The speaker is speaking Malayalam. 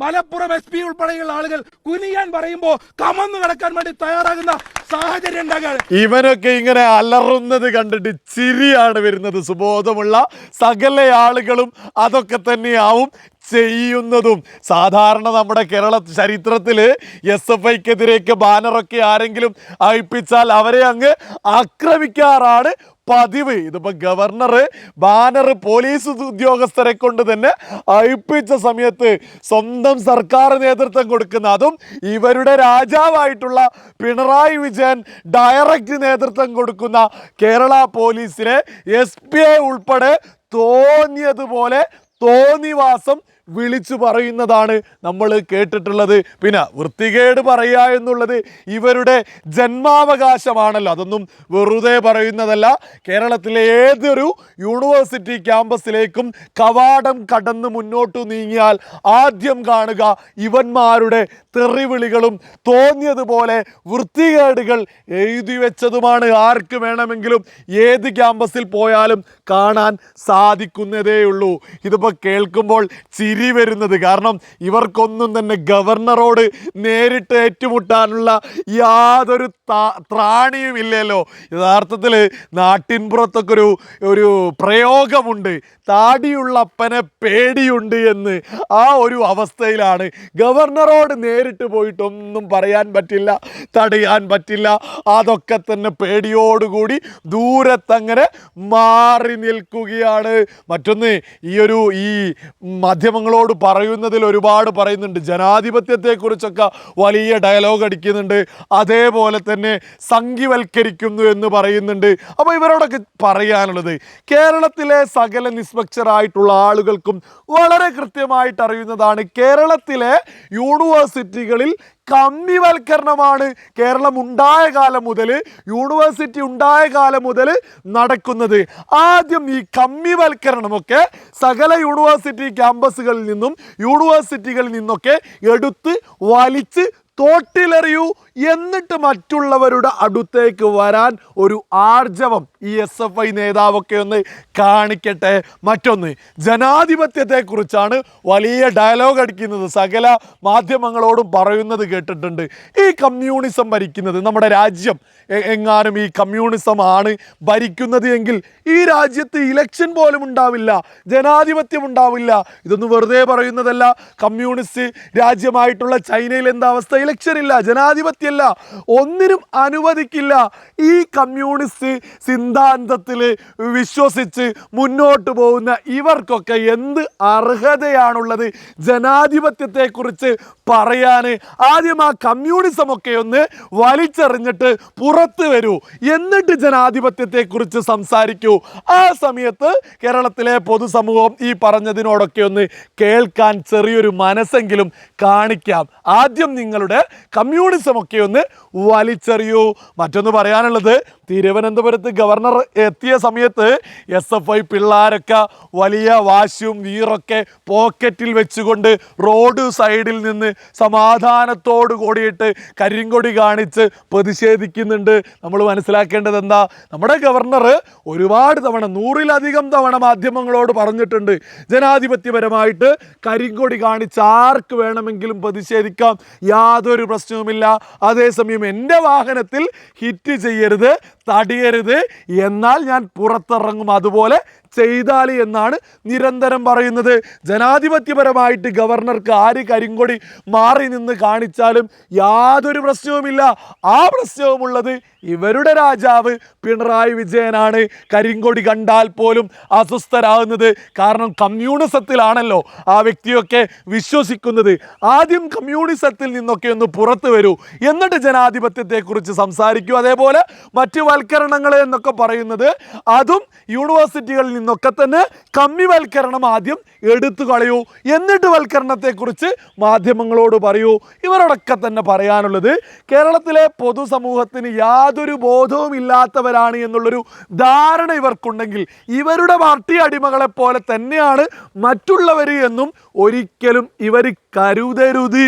മലപ്പുറം എസ് പി ഉൾപ്പെടെയുള്ള ആളുകൾ കുനിയാൻ പറയുമ്പോൾ കമന്നു കിടക്കാൻ വേണ്ടി തയ്യാറാകുന്ന സാഹചര്യം ഇവനൊക്കെ ഇങ്ങനെ അലറുന്നത് കണ്ടിട്ട് ചിരിയാണ് വരുന്നത്. സുബോധമുള്ള സകല ആളുകളും അതൊക്കെ തന്നെയാവും ചെയ്യുന്നതും. സാധാരണ നമ്മുടെ കേരള ചരിത്രത്തിൽ എസ് എഫ് ഐക്കെതിരെയൊക്കെ ബാനറൊക്കെ ആരെങ്കിലും അയപ്പിച്ചാൽ അവരെ അങ്ങ് ആക്രമിക്കാറാണ് പതിവ്. ഇതിപ്പോൾ ഗവർണർ ബാനർ പോലീസ് ഉദ്യോഗസ്ഥരെ കൊണ്ട് തന്നെ അയപ്പിച്ച സമയത്ത് സ്വന്തം സർക്കാർ നേതൃത്വം കൊടുക്കുന്ന അതും ഇവരുടെ രാജാവായിട്ടുള്ള പിണറായി വിജയൻ ഡയറക്റ്റ് നേതൃത്വം കൊടുക്കുന്ന കേരള പോലീസിനെ എസ് പി ഐ ഉൾപ്പെടെ തോന്നിയതുപോലെ തോന്നിവാസം വിളിച്ചു പറയുന്നതാണ് നമ്മൾ കേട്ടിട്ടുള്ളത്. പിന്നെ വൃത്തികേട് പറയുക എന്നുള്ളത് ഇവരുടെ ജന്മാവകാശമാണല്ലോ. അതൊന്നും വെറുതെ പറയുന്നതല്ല. കേരളത്തിലെ ഏതൊരു യൂണിവേഴ്സിറ്റി ക്യാമ്പസിലേക്കും കവാടം കടന്ന് മുന്നോട്ട് നീങ്ങിയാൽ ആദ്യം കാണുക ഇവന്മാരുടെ തെറിവിളികളും തോന്നിയതുപോലെ വൃത്തികേടുകൾ എഴുതി വെച്ചതുമാണ്. ആർക്ക് വേണമെങ്കിലും ഏത് ക്യാമ്പസിൽ പോയാലും കാണാൻ സാധിക്കുന്നതേയുള്ളൂ. ഇതിപ്പോൾ കേൾക്കുമ്പോൾ ചിരി വരുന്നത് കാരണം ഇവർക്കൊന്നും തന്നെ ഗവർണറോട് നേരിട്ട് ഏറ്റുമുട്ടാനുള്ള യാതൊരു ത്രാണിയും ഇല്ലല്ലോ. യഥാർത്ഥത്തിൽ നാട്ടിൻപുറത്തൊക്കെ ഒരു ഒരു പ്രയോഗമുണ്ട്. താടിയുള്ള അപ്പനെ പേടിയുണ്ട് എന്ന് ആ ഒരു അവസ്ഥയിലാണ്. ഗവർണറോട് നേരിട്ട് പോയിട്ടൊന്നും പറയാൻ പറ്റില്ല തടയാൻ പറ്റില്ല. അതൊക്കെ തന്നെ പേടിയോടുകൂടി ദൂരത്തങ്ങനെ മാറി നിൽക്കുകയാണ്. മറ്റൊന്ന് ഈ ഒരു ഈ മാധ്യമങ്ങളോട് പറയുന്നതിൽ ഒരുപാട് പറയുന്നുണ്ട്. ജനാധിപത്യത്തെക്കുറിച്ചൊക്കെ വലിയ ഡയലോഗ് അടിക്കുന്നുണ്ട്. അതേപോലെ തന്നെ സംഘിവൽക്കരിക്കുന്നു എന്ന് പറയുന്നുണ്ട്. അപ്പോൾ ഇവരോടൊക്കെ പറയാനുള്ളത് കേരളത്തിലെ സകല നിസ്പക്ഷരായിട്ടുള്ള ആളുകൾക്കും വളരെ കൃത്യമായിട്ട് അറിയുന്നതാണ് കേരളത്തിലെ യൂണിവേഴ്സിറ്റികളിൽ കമ്മിവൽക്കരണമാണ് കേരളം ഉണ്ടായ കാലം മുതൽ യൂണിവേഴ്സിറ്റി ഉണ്ടായ കാലം മുതൽ നടക്കുന്നത്. ആദ്യം ഈ കമ്മിവൽക്കരണമൊക്കെ സകല യൂണിവേഴ്സിറ്റി ക്യാമ്പസുകളിൽ നിന്നും യൂണിവേഴ്സിറ്റികളിൽ നിന്നൊക്കെ എടുത്ത് വലിച്ച് തോട്ടിലെറിയൂ എന്നിട്ട് മറ്റുള്ളവരുടെ അടുത്തേക്ക് വരാൻ ഒരു ആർജവം ഈ എസ് എഫ് ഐ നേതാവൊക്കെ ഒന്ന് കാണിക്കട്ടെ. മറ്റൊന്ന് ജനാധിപത്യത്തെക്കുറിച്ചാണ് വലിയ ഡയലോഗ് അടിക്കുന്നത്. സകല മാധ്യമങ്ങളോടും പറയുന്നത് കേട്ടിട്ടുണ്ട്. ഈ കമ്മ്യൂണിസം ഭരിക്കുന്നത് നമ്മുടെ രാജ്യം എങ്ങാനും ഈ കമ്മ്യൂണിസം ആണ് ഭരിക്കുന്നത് എങ്കിൽ ഈ രാജ്യത്ത് ഇലക്ഷൻ പോലും ഉണ്ടാവില്ല ജനാധിപത്യം ഉണ്ടാവില്ല. ഇതൊന്നും വെറുതെ പറയുന്നതല്ല. കമ്മ്യൂണിസ്റ്റ് രാജ്യമായിട്ടുള്ള ചൈനയിൽ എന്താ അവസ്ഥ? ഇലക്ഷൻ ഇല്ല ജനാധിപത്യമല്ല ഒന്നിനും അനുവദിക്കില്ല. ഈ കമ്മ്യൂണിസ്റ്റ് സിദ്ധാന്തത്തിൽ വിശ്വസിച്ച് മുന്നോട്ട് പോകുന്ന ഇവർക്കൊക്കെ എന്ത് അർഹതയാണുള്ളത് ജനാധിപത്യത്തെക്കുറിച്ച് പറയാൻ ആദ്യം ആ കമ്മ്യൂണിസം ഒക്കെ ഒന്ന് വലിച്ചെറിഞ്ഞിട്ട് പുറത്ത് വരൂ. എന്നിട്ട് ജനാധിപത്യത്തെക്കുറിച്ച് സംസാരിക്കൂ. ആ സമയത്ത് കേരളത്തിലെ പൊതുസമൂഹം ഈ പറഞ്ഞതിനോടൊക്കെ ഒന്ന് കേൾക്കാൻ ചെറിയൊരു മനസ്സെങ്കിലും കാണിക്കാം. ആദ്യം നിങ്ങളുടെ കമ്മ്യൂണിസം ഒക്കെ ഒന്ന് വലിച്ചെറിയൂ. മറ്റൊന്ന് പറയാനുള്ളത് തിരുവനന്തപുരത്ത് ഗവർണർ എത്തിയ സമയത്ത് എസ് എഫ് ഐ പിള്ളേരൊക്കെ വലിയ വാശിയും വീറൊക്കെ പോക്കറ്റിൽ വെച്ചുകൊണ്ട് റോഡ് സൈഡിൽ നിന്ന് സമാധാനത്തോട് കൂടിയിട്ട് കരിങ്കൊടി കാണിച്ച് പ്രതിഷേധിക്കുന്നുണ്ട്. നമ്മൾ മനസ്സിലാക്കേണ്ടത് എന്താ? നമ്മുടെ ഗവർണർ ഒരുപാട് തവണ നൂറിലധികം തവണ മാധ്യമങ്ങളോട് പറഞ്ഞിട്ടുണ്ട് ജനാധിപത്യപരമായിട്ട് കരിങ്കൊടി കാണിച്ച് ആർക്ക് വേണമെങ്കിലും പ്രതിഷേധിക്കാം യാതൊരു പ്രശ്നവുമില്ല. അതേസമയം എന്റെ വാഹനത്തിൽ ഹിറ്റ് ചെയ്യരുത്. തടിയരുത്. എന്നാൽ ഞാൻ പുറത്തിറങ്ങും. അതുപോലെ ചെയ്താൽ എന്നാണ് നിരന്തരം പറയുന്നത്. ജനാധിപത്യപരമായിട്ട് ഗവർണർക്ക് ആര് കരിങ്കൊടി മാറി നിന്ന് കാണിച്ചാലും യാതൊരു പ്രശ്നവുമില്ല. ആ പ്രശ്നവുമുള്ളത് ഇവരുടെ രാജാവ് പിണറായി വിജയനാണ്. കരിങ്കൊടി കണ്ടാൽ പോലും അസ്വസ്ഥരാകുന്നത് കാരണം കമ്മ്യൂണിസത്തിലാണല്ലോ ആ വ്യക്തിയൊക്കെ വിശ്വസിക്കുന്നത്. ആദ്യം കമ്മ്യൂണിസത്തിൽ നിന്നൊക്കെ ഒന്ന് പുറത്തു വരൂ. എന്നിട്ട് ജനാധിപത്യത്തെക്കുറിച്ച് സംസാരിക്കൂ. അതേപോലെ മറ്റു വൽക്കരണങ്ങൾ എന്നൊക്കെ പറയുന്നത് അതും യൂണിവേഴ്സിറ്റികളിൽ നിന്നൊക്കെ തന്നെ കമ്മിവൽക്കരണം ആദ്യം എടുത്തു കളയൂ. എന്നിട്ട് വൽക്കരണത്തെക്കുറിച്ച് മാധ്യമങ്ങളോട് പറയൂ. ഇവരോടൊക്കെ തന്നെ പറയാനുള്ളത് കേരളത്തിലെ പൊതുസമൂഹത്തിന് യാതൊരു ബോധവും ഇല്ലാത്തവരാണ് എന്നുള്ളൊരു ധാരണ ഇവർക്കുണ്ടെങ്കിൽ ഇവരുടെ പാർട്ടി അടിമകളെ പോലെ തന്നെയാണ് മറ്റുള്ളവർ എന്നും ഒരിക്കലും ഇവർ കരുതരുത്.